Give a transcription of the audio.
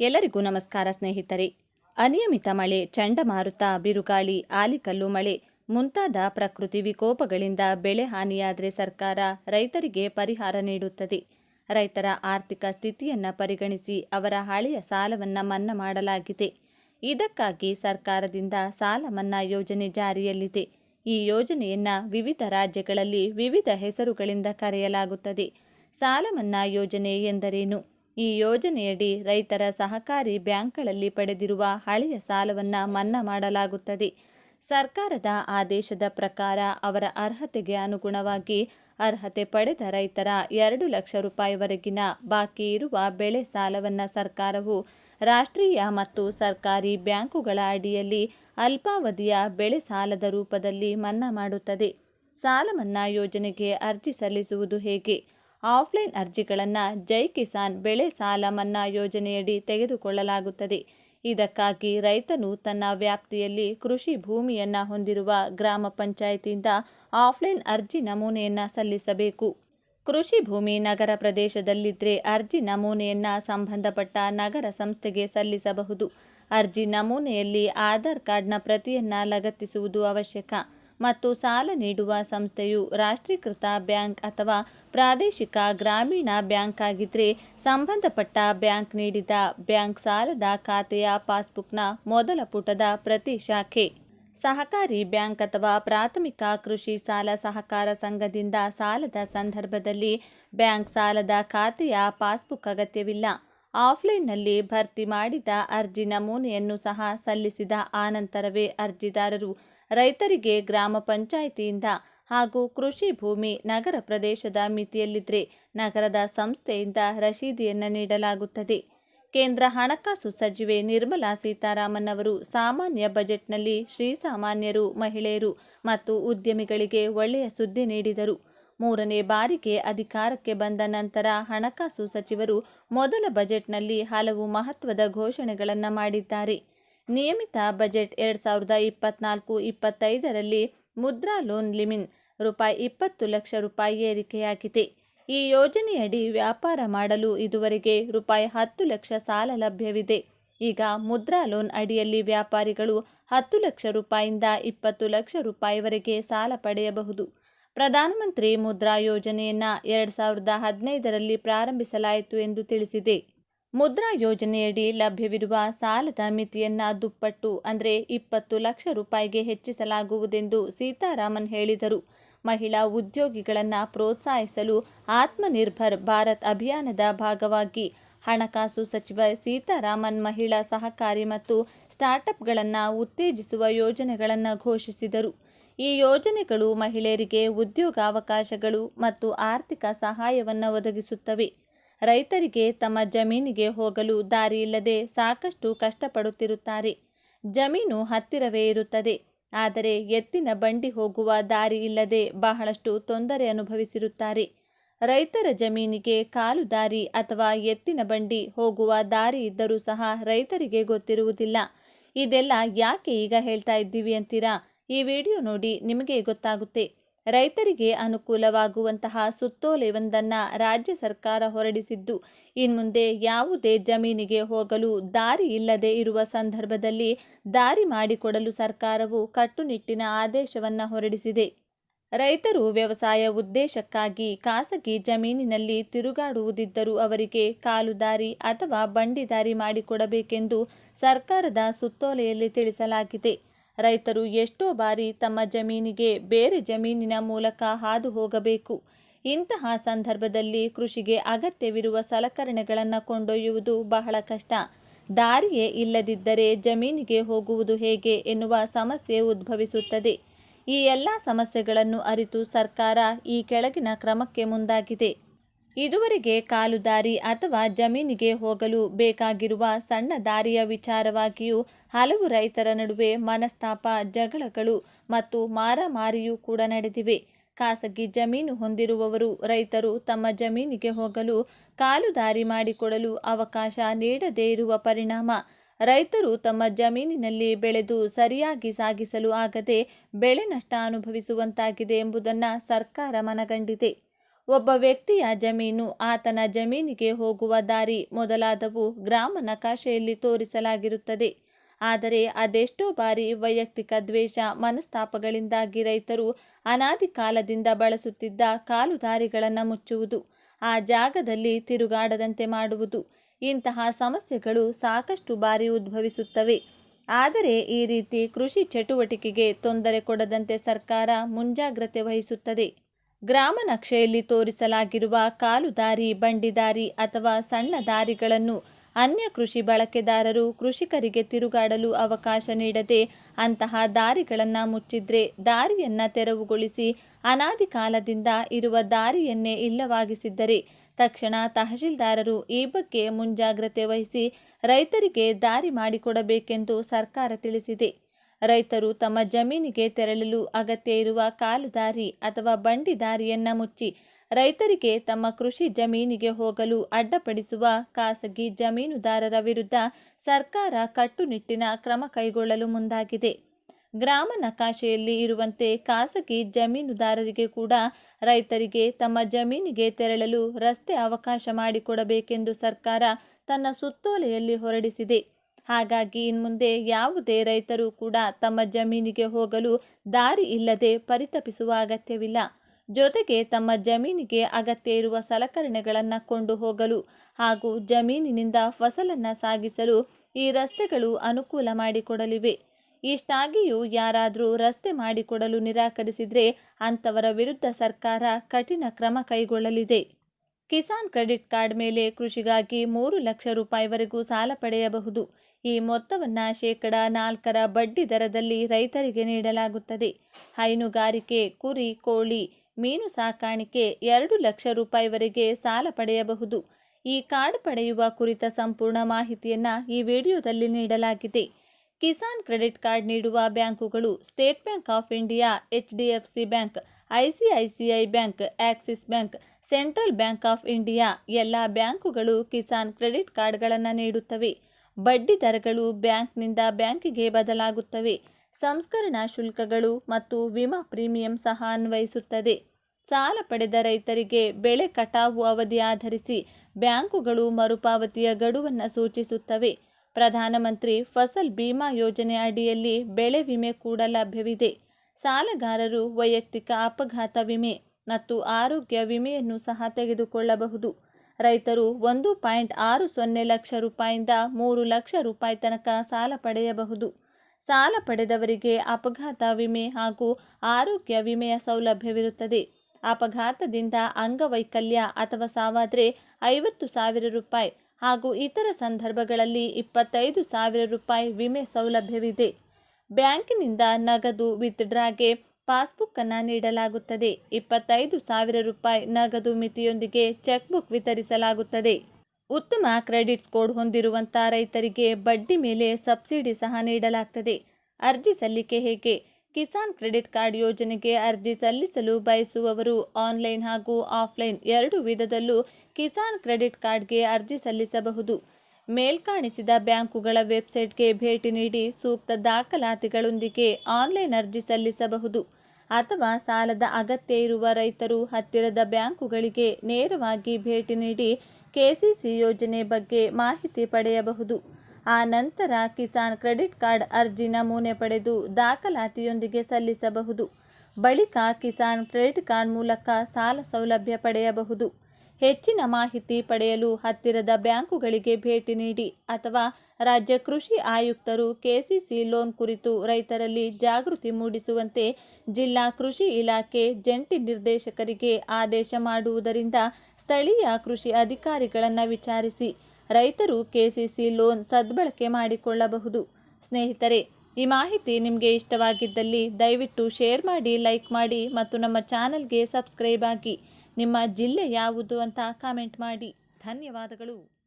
ಎಲ್ಲರಿಗೂ ನಮಸ್ಕಾರ ಸ್ನೇಹಿತರೆ. ಅನಿಯಮಿತ ಮಳೆ, ಚಂಡಮಾರುತ, ಬಿರುಗಾಳಿ, ಆಲಿಕಲ್ಲು ಮಳೆ, ಮುಂತಾದ ಪ್ರಕೃತಿ ವಿಕೋಪಗಳಿಂದ ಬೆಳೆ ಹಾನಿಯಾದರೆ ಸರ್ಕಾರ ರೈತರಿಗೆ ಪರಿಹಾರ ನೀಡುತ್ತದೆ. ರೈತರ ಆರ್ಥಿಕ ಸ್ಥಿತಿಯನ್ನು ಪರಿಗಣಿಸಿ ಅವರ ಹಳೆಯ ಸಾಲವನ್ನು ಮನ್ನಾ ಮಾಡಲಾಗಿದೆ. ಇದಕ್ಕಾಗಿ ಸರ್ಕಾರದಿಂದ ಸಾಲ ಮನ್ನಾ ಯೋಜನೆ ಜಾರಿಯಲ್ಲಿದೆ. ಈ ಯೋಜನೆಯನ್ನು ವಿವಿಧ ರಾಜ್ಯಗಳಲ್ಲಿ ವಿವಿಧ ಹೆಸರುಗಳಿಂದ ಕರೆಯಲಾಗುತ್ತದೆ. ಸಾಲ ಮನ್ನಾ ಯೋಜನೆ ಎಂದರೇನು? ಈ ಯೋಜನೆಯಡಿ ರೈತರ ಸಹಕಾರಿ ಬ್ಯಾಂಕ್ಗಳಲ್ಲಿ ಪಡೆದಿರುವ ಹಳೆಯ ಸಾಲವನ್ನು ಮನ್ನಾ ಮಾಡಲಾಗುತ್ತದೆ. ಸರ್ಕಾರದ ಆದೇಶದ ಪ್ರಕಾರ ಅವರ ಅರ್ಹತೆಗೆ ಅನುಗುಣವಾಗಿ ಅರ್ಹತೆ ಪಡೆದ ರೈತರ ಎರಡು ಲಕ್ಷ ರೂಪಾಯಿವರೆಗಿನ ಬಾಕಿ ಇರುವ ಬೆಳೆ ಸಾಲವನ್ನು ಸರ್ಕಾರವು ರಾಷ್ಟ್ರೀಯ ಮತ್ತು ಸರ್ಕಾರಿ ಬ್ಯಾಂಕುಗಳ ಅಡಿಯಲ್ಲಿ ಅಲ್ಪಾವಧಿಯ ಬೆಳೆ ಸಾಲದ ರೂಪದಲ್ಲಿ ಮನ್ನಾ ಮಾಡುತ್ತದೆ. ಸಾಲ ಮನ್ನಾ ಯೋಜನೆಗೆ ಅರ್ಜಿ ಸಲ್ಲಿಸುವುದು ಹೇಗೆ? ಆಫ್ಲೈನ್ ಅರ್ಜಿಗಳನ್ನು ಜೈ ಕಿಸಾನ್ ಬೆಳೆ ಸಾಲ ಮನ್ನಾ ಯೋಜನೆಯಡಿ ತೆಗೆದುಕೊಳ್ಳಲಾಗುತ್ತದೆ. ಇದಕ್ಕಾಗಿ ರೈತನು ತನ್ನ ವ್ಯಾಪ್ತಿಯಲ್ಲಿ ಕೃಷಿ ಭೂಮಿಯನ್ನು ಹೊಂದಿರುವ ಗ್ರಾಮ ಪಂಚಾಯಿತಿಯಿಂದ ಆಫ್ಲೈನ್ ಅರ್ಜಿ ನಮೂನೆಯನ್ನು ಸಲ್ಲಿಸಬೇಕು. ಕೃಷಿ ಭೂಮಿ ನಗರ ಪ್ರದೇಶದಲ್ಲಿದ್ದರೆ ಅರ್ಜಿ ನಮೂನೆಯನ್ನು ಸಂಬಂಧಪಟ್ಟ ನಗರ ಸಂಸ್ಥೆಗೆ ಸಲ್ಲಿಸಬಹುದು. ಅರ್ಜಿ ನಮೂನೆಯಲ್ಲಿ ಆಧಾರ್ ಕಾರ್ಡ್ನ ಪ್ರತಿಯನ್ನು ಲಗತ್ತಿಸುವುದು ಅವಶ್ಯಕ. ಮತ್ತು ಸಾಲ ನೀಡುವ ಸಂಸ್ಥೆಯು ರಾಷ್ಟ್ರೀಕೃತ ಬ್ಯಾಂಕ್ ಅಥವಾ ಪ್ರಾದೇಶಿಕ ಗ್ರಾಮೀಣ ಬ್ಯಾಂಕ್ ಆಗಿದ್ದರೆ ಸಂಬಂಧಪಟ್ಟ ಬ್ಯಾಂಕ್ ನೀಡಿದ ಬ್ಯಾಂಕ್ ಸಾಲದ ಖಾತೆಯ ಪಾಸ್ಬುಕ್ನ ಮೊದಲ ಪುಟದ ಪ್ರತಿ ಶಾಖೆ. ಸಹಕಾರಿ ಬ್ಯಾಂಕ್ ಅಥವಾ ಪ್ರಾಥಮಿಕ ಕೃಷಿ ಸಾಲ ಸಹಕಾರ ಸಂಘದಿಂದ ಸಾಲದ ಸಂದರ್ಭದಲ್ಲಿ ಬ್ಯಾಂಕ್ ಸಾಲದ ಖಾತೆಯ ಪಾಸ್ಬುಕ್ ಅಗತ್ಯವಿಲ್ಲ. ಆಫ್ಲೈನ್ನಲ್ಲಿ ಭರ್ತಿ ಮಾಡಿದ ಅರ್ಜಿ ನಮೂನೆಯನ್ನು ಸಹ ಸಲ್ಲಿಸಿದ ಆನಂತರವೇ ಅರ್ಜಿದಾರರು ರೈತರಿಗೆ ಗ್ರಾಮ ಪಂಚಾಯಿತಿಯಿಂದ ಹಾಗೂ ಕೃಷಿ ಭೂಮಿ ನಗರ ಪ್ರದೇಶದ ಮಿತಿಯಲ್ಲಿದ್ದರೆ ನಗರದ ಸಂಸ್ಥೆಯಿಂದ ರಶೀದಿಯನ್ನು ನೀಡಲಾಗುತ್ತದೆ. ಕೇಂದ್ರ ಹಣಕಾಸು ಸಚಿವೆ ನಿರ್ಮಲಾ ಸೀತಾರಾಮನ್ ಅವರು ಸಾಮಾನ್ಯ ಬಜೆಟ್ನಲ್ಲಿ ಶ್ರೀಸಾಮಾನ್ಯರು, ಮಹಿಳೆಯರು ಮತ್ತು ಉದ್ಯಮಿಗಳಿಗೆ ಒಳ್ಳೆಯ ಸುದ್ದಿ ನೀಡಿದರು. ಮೂರನೇ ಬಾರಿಗೆ ಅಧಿಕಾರಕ್ಕೆ ಬಂದ ನಂತರ ಹಣಕಾಸು ಸಚಿವರು ಮೊದಲ ಬಜೆಟ್ನಲ್ಲಿ ಹಲವು ಮಹತ್ವದ ಘೋಷಣೆಗಳನ್ನು ಮಾಡಿದ್ದಾರೆ. ನಿಯಮಿತ ಬಜೆಟ್ ಎರಡು ಸಾವಿರದ ಇಪ್ಪತ್ನಾಲ್ಕು ಇಪ್ಪತ್ತೈದರಲ್ಲಿ ಮುದ್ರಾ ಲೋನ್ ಲಿಮಿನ್ ರೂಪಾಯಿ ಇಪ್ಪತ್ತು ಲಕ್ಷ ರೂಪಾಯಿ ಏರಿಕೆಯಾಗಿದೆ. ಈ ಯೋಜನೆಯಡಿ ವ್ಯಾಪಾರ ಮಾಡಲು ಇದುವರೆಗೆ ರೂಪಾಯಿ ಹತ್ತು ಲಕ್ಷ ಸಾಲ ಲಭ್ಯವಿದೆ. ಈಗ ಮುದ್ರಾ ಲೋನ್ ಅಡಿಯಲ್ಲಿ ವ್ಯಾಪಾರಿಗಳು ಹತ್ತು ಲಕ್ಷ ರೂಪಾಯಿಂದ ಇಪ್ಪತ್ತು ಲಕ್ಷ ರೂಪಾಯಿವರೆಗೆ ಸಾಲ ಪಡೆಯಬಹುದು. ಪ್ರಧಾನಮಂತ್ರಿ ಮುದ್ರಾ ಯೋಜನೆಯನ್ನು ಎರಡು ಸಾವಿರದ ಹದಿನೈದರಲ್ಲಿ ಪ್ರಾರಂಭಿಸಲಾಯಿತು ಎಂದು ತಿಳಿಸಿದೆ. ಮುದ್ರಾ ಯೋಜನೆಯಡಿ ಲಭ್ಯವಿರುವ ಸಾಲದ ಮಿತಿಯನ್ನು ದುಪ್ಪಟ್ಟು ಅಂದರೆ ಇಪ್ಪತ್ತು ಲಕ್ಷ ರೂಪಾಯಿಗೆ ಹೆಚ್ಚಿಸಲಾಗುವುದೆಂದು ಸೀತಾರಾಮನ್ ಹೇಳಿದರು. ಮಹಿಳಾ ಉದ್ಯೋಗಿಗಳನ್ನು ಪ್ರೋತ್ಸಾಹಿಸಲು ಆತ್ಮನಿರ್ಭರ್ ಭಾರತ್ ಅಭಿಯಾನದ ಭಾಗವಾಗಿ ಹಣಕಾಸು ಸಚಿವ ಸೀತಾರಾಮನ್ ಮಹಿಳಾ ಸಹಕಾರಿ ಮತ್ತು ಸ್ಟಾರ್ಟ್ಅಪ್ಗಳನ್ನು ಉತ್ತೇಜಿಸುವ ಯೋಜನೆಗಳನ್ನು ಘೋಷಿಸಿದರು. ಈ ಯೋಜನೆಗಳು ಮಹಿಳೆಯರಿಗೆ ಉದ್ಯೋಗಾವಕಾಶಗಳು ಮತ್ತು ಆರ್ಥಿಕ ಸಹಾಯವನ್ನು ಒದಗಿಸುತ್ತವೆ. ರೈತರಿಗೆ ತಮ್ಮ ಜಮೀನಿಗೆ ಹೋಗಲು ದಾರಿ ಇಲ್ಲದೆ ಸಾಕಷ್ಟು ಕಷ್ಟಪಡುತ್ತಿರುತ್ತಾರೆ. ಜಮೀನು ಹತ್ತಿರವೇ ಇರುತ್ತದೆ. ಆದರೆ ಎತ್ತಿನ ಬಂಡಿ ಹೋಗುವ ದಾರಿ ಇಲ್ಲದೆ ಬಹಳಷ್ಟು ತೊಂದರೆ ಅನುಭವಿಸಿರುತ್ತಾರೆ. ರೈತರ ಜಮೀನಿಗೆ ಕಾಲು ದಾರಿ ಅಥವಾ ಎತ್ತಿನ ಬಂಡಿ ಹೋಗುವ ದಾರಿ ಇದ್ದರೂ ಸಹ ರೈತರಿಗೆ ಗೊತ್ತಿರುವುದಿಲ್ಲ. ಇದೆಲ್ಲ ಯಾಕೆ ಈಗ ಹೇಳ್ತಾ ಇದ್ದೀವಿ ಅಂತೀರಾ? ಈ ವಿಡಿಯೋ ನೋಡಿ ನಿಮಗೆ ಗೊತ್ತಾಗುತ್ತೆ. ರೈತರಿಗೆ ಅನುಕೂಲವಾಗುವಂತಹ ಸುತ್ತೋಲೆಯೊಂದನ್ನು ರಾಜ್ಯ ಸರ್ಕಾರ ಹೊರಡಿಸಿದ್ದು. ಇನ್ಮುಂದೆ ಯಾವುದೇ ಜಮೀನಿಗೆ ಹೋಗಲು ದಾರಿ ಇಲ್ಲದೆ ಇರುವ ಸಂದರ್ಭದಲ್ಲಿ ದಾರಿ ಮಾಡಿಕೊಡಲು ಸರ್ಕಾರವು ಕಟ್ಟುನಿಟ್ಟಿನ ಆದೇಶವನ್ನು ಹೊರಡಿಸಿದೆ. ರೈತರು ವ್ಯವಸಾಯ ಉದ್ದೇಶಕ್ಕಾಗಿ ಖಾಸಗಿ ಜಮೀನಿನಲ್ಲಿ ತಿರುಗಾಡುವುದಿದ್ದರೂ ಅವರಿಗೆ ಕಾಲು ದಾರಿ ಅಥವಾ ಬಂಡಿ ದಾರಿ ಮಾಡಿಕೊಡಬೇಕೆಂದು ಸರ್ಕಾರದ ಸುತ್ತೋಲೆಯಲ್ಲಿ ತಿಳಿಸಲಾಗಿದೆ. ರೈತರು ಎಷ್ಟೋ ಬಾರಿ ತಮ್ಮ ಜಮೀನಿಗೆ ಬೇರೆ ಜಮೀನಿನ ಮೂಲಕ ಹಾದು ಹೋಗಬೇಕು. ಇಂತಹ ಸಂದರ್ಭದಲ್ಲಿ ಕೃಷಿಗೆ ಅಗತ್ಯವಿರುವ ಸಲಕರಣೆಗಳನ್ನು ಕೊಂಡೊಯ್ಯುವುದು ಬಹಳ ಕಷ್ಟ. ದಾರಿಯೇ ಇಲ್ಲದಿದ್ದರೆ ಜಮೀನಿಗೆ ಹೋಗುವುದು ಹೇಗೆ ಎನ್ನುವ ಸಮಸ್ಯೆ ಉದ್ಭವಿಸುತ್ತದೆ. ಈ ಎಲ್ಲ ಸಮಸ್ಯೆಗಳನ್ನು ಅರಿತು ಸರ್ಕಾರ ಈ ಕೆಳಗಿನ ಕ್ರಮಕ್ಕೆ ಮುಂದಾಗಿದೆ. ಇದುವರೆಗೆ ಕಾಲು ದಾರಿ ಅಥವಾ ಜಮೀನಿಗೆ ಹೋಗಲು ಬೇಕಾಗಿರುವ ಸಣ್ಣ ದಾರಿಯ ವಿಚಾರವಾಗಿಯೂ ಹಲವು ರೈತರ ನಡುವೆ ಮನಸ್ತಾಪ, ಜಗಳಗಳು ಮತ್ತು ಮಾರಾಮಾರಿಯೂ ಕೂಡ ನಡೆದಿವೆ. ಖಾಸಗಿ ಜಮೀನು ಹೊಂದಿರುವವರು ರೈತರು ತಮ್ಮ ಜಮೀನಿಗೆ ಹೋಗಲು ಕಾಲು ದಾರಿ ಮಾಡಿಕೊಡಲು ಅವಕಾಶ ನೀಡದೇ ಇರುವ ಪರಿಣಾಮ. ರೈತರು ತಮ್ಮ ಜಮೀನಿನಲ್ಲಿ ಬೆಳೆದು ಸರಿಯಾಗಿ ಸಾಗಿಸಲು ಆಗದೆ ಬೆಳೆ ನಷ್ಟ ಅನುಭವಿಸುವಂತಾಗಿದೆ ಎಂಬುದನ್ನು ಸರ್ಕಾರ ಮನಗಂಡಿದೆ. ಒಬ್ಬ ವ್ಯಕ್ತಿಯ ಜಮೀನು ಆತನ ಜಮೀನಿಗೆ ಹೋಗುವ ದಾರಿ ಮೊದಲಾದವು ಗ್ರಾಮ ನಕಾಶೆಯಲ್ಲಿ ತೋರಿಸಲಾಗಿರುತ್ತದೆ. ಆದರೆ ಅದೆಷ್ಟೋ ಬಾರಿ ವೈಯಕ್ತಿಕ ದ್ವೇಷ, ಮನಸ್ತಾಪಗಳಿಂದಾಗಿ ರೈತರು ಅನಾದಿ ಕಾಲದಿಂದ ಬಳಸುತ್ತಿದ್ದ ಕಾಲು ದಾರಿಗಳನ್ನು ಮುಚ್ಚುವುದು, ಆ ಜಾಗದಲ್ಲಿ ತಿರುಗಾಡದಂತೆ ಮಾಡುವುದು. ಇಂತಹ ಸಮಸ್ಯೆಗಳು ಸಾಕಷ್ಟು ಬಾರಿ ಉದ್ಭವಿಸುತ್ತವೆ. ಆದರೆ ಈ ರೀತಿ ಕೃಷಿ ಚಟುವಟಿಕೆಗೆ ತೊಂದರೆ ಕೊಡದಂತೆ ಸರ್ಕಾರ ಮುಂಜಾಗ್ರತೆ ವಹಿಸುತ್ತದೆ. ಗ್ರಾಮ ನಕ್ಷೆಯಲ್ಲಿ ತೋರಿಸಲಾಗಿರುವ ಕಾಲುದಾರಿ, ಬಂಡಿದಾರಿ ಅಥವಾ ಸಣ್ಣ ದಾರಿಗಳನ್ನು ಅನ್ಯ ಕೃಷಿ ಬಳಕೆದಾರರು, ಕೃಷಿಕರಿಗೆ ತಿರುಗಾಡಲು ಅವಕಾಶ ನೀಡದೆ ಅಂತಹ ದಾರಿಗಳನ್ನು ಮುಚ್ಚಿದ್ರೆ ದಾರಿಯನ್ನು ತೆರವುಗೊಳಿಸಿ ಅನಾದಿ ಕಾಲದಿಂದ ಇರುವ ದಾರಿಯನ್ನೇ ಇಲ್ಲವಾಗಿಸಿದ್ದರೆ ತಕ್ಷಣ ತಹಶೀಲ್ದಾರರು ಈ ಬಗ್ಗೆ ಮುಂಜಾಗ್ರತೆ ವಹಿಸಿ ರೈತರಿಗೆ ದಾರಿ ಮಾಡಿಕೊಡಬೇಕೆಂದು ಸರ್ಕಾರ ತಿಳಿಸಿದೆ. ರೈತರು ತಮ್ಮ ಜಮೀನಿಗೆ ತೆರಳಲು ಅಗತ್ಯ ಇರುವ ಕಾಲುದಾರಿ ಅಥವಾ ಬಂಡಿ ದಾರಿಯನ್ನು ಮುಚ್ಚಿ ರೈತರಿಗೆ ತಮ್ಮ ಕೃಷಿ ಜಮೀನಿಗೆ ಹೋಗಲು ಅಡ್ಡಪಡಿಸುವ ಖಾಸಗಿ ಜಮೀನುದಾರರ ವಿರುದ್ಧ ಸರ್ಕಾರ ಕಟ್ಟುನಿಟ್ಟಿನ ಕ್ರಮ ಕೈಗೊಳ್ಳಲು ಮುಂದಾಗಿದೆ. ಗ್ರಾಮ ನಕಾಶೆಯಲ್ಲಿ ಇರುವಂತೆ ಖಾಸಗಿ ಜಮೀನುದಾರರಿಗೆ ಕೂಡ ರೈತರಿಗೆ ತಮ್ಮ ಜಮೀನಿಗೆ ತೆರಳಲು ರಸ್ತೆ ಅವಕಾಶ ಮಾಡಿಕೊಡಬೇಕೆಂದು ಸರ್ಕಾರ ತನ್ನ ಸುತ್ತೋಲೆಯಲ್ಲಿ ಹೊರಡಿಸಿದೆ. ಹಾಗಾಗಿ ಇನ್ಮುಂದೆ ಯಾವುದೇ ರೈತರು ಕೂಡ ತಮ್ಮ ಜಮೀನಿಗೆ ಹೋಗಲು ದಾರಿ ಇಲ್ಲದೆ ಪರಿತಪಿಸುವ ಅಗತ್ಯವಿಲ್ಲ. ಜೊತೆಗೆ ತಮ್ಮ ಜಮೀನಿಗೆ ಅಗತ್ಯ ಇರುವ ಸಲಕರಣೆಗಳನ್ನು ಕೊಂಡು ಹೋಗಲು ಹಾಗೂ ಜಮೀನಿನಿಂದ ಫಸಲನ್ನು ಸಾಗಿಸಲು ಈ ರಸ್ತೆಗಳು ಅನುಕೂಲ ಮಾಡಿಕೊಡಲಿವೆ. ಇಷ್ಟಾಗಿಯೂ ಯಾರಾದರೂ ರಸ್ತೆ ಮಾಡಿಕೊಡಲು ನಿರಾಕರಿಸಿದರೆ ಅಂಥವರ ವಿರುದ್ಧ ಸರ್ಕಾರ ಕಠಿಣ ಕ್ರಮ ಕೈಗೊಳ್ಳಲಿದೆ. ಕಿಸಾನ್ ಕ್ರೆಡಿಟ್ ಕಾರ್ಡ್ ಮೇಲೆ ಕೃಷಿಗಾಗಿ ಮೂರು ಲಕ್ಷ ರೂಪಾಯಿವರೆಗೂ ಸಾಲ ಪಡೆಯಬಹುದು. ಈ ಮೊತ್ತವನ್ನು ಶೇಕಡ ನಾಲ್ಕರ ಬಡ್ಡಿ ದರದಲ್ಲಿ ರೈತರಿಗೆ ನೀಡಲಾಗುತ್ತದೆ. ಹೈನುಗಾರಿಕೆ, ಕುರಿ, ಕೋಳಿ, ಮೀನು ಸಾಕಾಣಿಕೆ ಎರಡು ಲಕ್ಷ ರೂಪಾಯಿವರೆಗೆ ಸಾಲ ಪಡೆಯಬಹುದು. ಈ ಕಾರ್ಡ್ ಪಡೆಯುವ ಕುರಿತ ಸಂಪೂರ್ಣ ಮಾಹಿತಿಯನ್ನು ಈ ವಿಡಿಯೋದಲ್ಲಿ ನೀಡಲಾಗಿದೆ. ಕಿಸಾನ್ ಕ್ರೆಡಿಟ್ ಕಾರ್ಡ್ ನೀಡುವ ಬ್ಯಾಂಕುಗಳು State Bank of India, H D F C bank, I bank, Axis bank, Central Bank of India ಎಲ್ಲ ಬ್ಯಾಂಕುಗಳು ಕಿಸಾನ್ ಕ್ರೆಡಿಟ್ ಕಾರ್ಡ್ಗಳನ್ನು ನೀಡುತ್ತವೆ. ಬಡ್ಡಿ ದರಗಳು ಬ್ಯಾಂಕ್ನಿಂದ ಬ್ಯಾಂಕಿಗೆ ಬದಲಾಗುತ್ತವೆ. ಸಂಸ್ಕರಣಾ ಶುಲ್ಕಗಳು ಮತ್ತು ವಿಮಾ ಪ್ರೀಮಿಯಂ ಸಹ ಅನ್ವಯಿಸುತ್ತದೆ. ಸಾಲ ಪಡೆದ ರೈತರಿಗೆ ಬೆಳೆ ಕಟಾವು ಅವಧಿ ಆಧರಿಸಿ ಬ್ಯಾಂಕುಗಳು ಮರುಪಾವತಿಯ ಗಡುವನ್ನು ಸೂಚಿಸುತ್ತವೆ. ಪ್ರಧಾನಮಂತ್ರಿ ಫಸಲ್ ಬಿಮಾ ಯೋಜನೆ ಅಡಿಯಲ್ಲಿ ಬೆಳೆ ವಿಮೆ ಕೂಡ ಲಭ್ಯವಿದೆ. ಸಾಲಗಾರರು ವೈಯಕ್ತಿಕ ಅಪಘಾತ ವಿಮೆ ಮತ್ತು ಆರೋಗ್ಯ ವಿಮೆಯನ್ನು ಸಹ ತೆಗೆದುಕೊಳ್ಳಬಹುದು. ರೈತರು ಒಂದು ಪಾಯಿಂಟ್ ಆರು ಸೊನ್ನೆ ಲಕ್ಷ ರೂಪಾಯಿಂದ ಮೂರು ಲಕ್ಷ ರೂಪಾಯಿ ತನಕ ಸಾಲ ಪಡೆಯಬಹುದು. ಸಾಲ ಪಡೆದವರಿಗೆ ಅಪಘಾತ ವಿಮೆ ಹಾಗೂ ಆರೋಗ್ಯ ವಿಮೆಯ ಸೌಲಭ್ಯವಿರುತ್ತದೆ. ಅಪಘಾತದಿಂದ ಅಂಗವೈಕಲ್ಯ ಅಥವಾ ಸಾವಾದರೆ ಐವತ್ತು ಸಾವಿರ ರೂಪಾಯಿ ಹಾಗೂ ಇತರ ಸಂದರ್ಭಗಳಲ್ಲಿ ಇಪ್ಪತ್ತೈದು ಸಾವಿರ ರೂಪಾಯಿ ವಿಮೆ ಸೌಲಭ್ಯವಿದೆ. ಬ್ಯಾಂಕಿನಿಂದ ನಗದು ವಿತ್ಡ್ರಾಗೆ ಪಾಸ್ಬುಕ್ಕನ್ನು ನೀಡಲಾಗುತ್ತದೆ. ಇಪ್ಪತ್ತೈದು ಸಾವಿರ ರೂಪಾಯಿ ನಗದು ಮಿತಿಯೊಂದಿಗೆ ಚೆಕ್ಬುಕ್ ವಿತರಿಸಲಾಗುತ್ತದೆ. ಉತ್ತಮ ಕ್ರೆಡಿಟ್ ಸ್ಕೋರ್ ಹೊಂದಿರುವಂಥ ರೈತರಿಗೆ ಬಡ್ಡಿ ಮೇಲೆ ಸಬ್ಸಿಡಿ ಸಹ ನೀಡಲಾಗ್ತದೆ. ಅರ್ಜಿ ಸಲ್ಲಿಕೆ ಹೇಗೆ? ಕಿಸಾನ್ ಕ್ರೆಡಿಟ್ ಕಾರ್ಡ್ ಯೋಜನೆಗೆ ಅರ್ಜಿ ಸಲ್ಲಿಸಲು ಬಯಸುವವರು ಆನ್ಲೈನ್ ಹಾಗೂ ಆಫ್ಲೈನ್ ಎರಡು ವಿಧದಲ್ಲೂ ಕಿಸಾನ್ ಕ್ರೆಡಿಟ್ ಕಾರ್ಡ್ಗೆ ಅರ್ಜಿ ಸಲ್ಲಿಸಬಹುದು. ಮೇಲ್ಕಾಣಿಸಿದ ಬ್ಯಾಂಕುಗಳ ವೆಬ್ಸೈಟ್ಗೆ ಭೇಟಿ ನೀಡಿ ಸೂಕ್ತ ದಾಖಲಾತಿಗಳೊಂದಿಗೆ ಆನ್ಲೈನ್ ಅರ್ಜಿ ಸಲ್ಲಿಸಬಹುದು. ಅಥವಾ ಸಾಲದ ಅಗತ್ಯ ಇರುವ ರೈತರು ಹತ್ತಿರದ ಬ್ಯಾಂಕುಗಳಿಗೆ ನೇರವಾಗಿ ಭೇಟಿ ನೀಡಿ ಕೆಸಿಸಿ ಯೋಜನೆ ಬಗ್ಗೆ ಮಾಹಿತಿ ಪಡೆಯಬಹುದು. ಆ ನಂತರ ಕಿಸಾನ್ ಕ್ರೆಡಿಟ್ ಕಾರ್ಡ್ ಅರ್ಜಿ ನಮೂನೆ ಪಡೆದು ದಾಖಲಾತಿಯೊಂದಿಗೆ ಸಲ್ಲಿಸಬಹುದು. ಬಳಿಕ ಕಿಸಾನ್ ಕ್ರೆಡಿಟ್ ಕಾರ್ಡ್ ಮೂಲಕ ಸಾಲ ಸೌಲಭ್ಯ ಪಡೆಯಬಹುದು. ಹೆಚ್ಚಿನ ಮಾಹಿತಿ ಪಡೆಯಲು ಹತ್ತಿರದ ಬ್ಯಾಂಕುಗಳಿಗೆ ಭೇಟಿ ನೀಡಿ ಅಥವಾ ರಾಜ್ಯ ಕೃಷಿ ಆಯುಕ್ತರು ಕೆಸಿಸಿ ಲೋನ್ ಕುರಿತು ರೈತರಲ್ಲಿ ಜಾಗೃತಿ ಮೂಡಿಸುವಂತೆ ಜಿಲ್ಲಾ ಕೃಷಿ ಇಲಾಖೆ ಜಂಟಿ ನಿರ್ದೇಶಕರಿಗೆ ಆದೇಶ ಮಾಡುವುದರಿಂದ ಸ್ಥಳೀಯ ಕೃಷಿ ಅಧಿಕಾರಿಗಳನ್ನು ವಿಚಾರಿಸಿ ರೈತರು ಕೆಸಿಸಿ ಲೋನ್ ಸದ್ಬಳಕೆ ಮಾಡಿಕೊಳ್ಳಬಹುದು. ಸ್ನೇಹಿತರೆ, ಈ ಮಾಹಿತಿ ನಿಮಗೆ ಇಷ್ಟವಾಗಿದ್ದಲ್ಲಿ ದಯವಿಟ್ಟು ಶೇರ್ ಮಾಡಿ, ಲೈಕ್ ಮಾಡಿ ಮತ್ತು ನಮ್ಮ ಚಾನಲ್ಗೆ ಸಬ್ಸ್ಕ್ರೈಬ್ ಆಗಿ ನಿಮ್ಮ ಜಿಲ್ಲೆ ಯಾವುದು ಅಂತ ಕಾಮೆಂಟ್ ಮಾಡಿ. ಧನ್ಯವಾದಗಳು.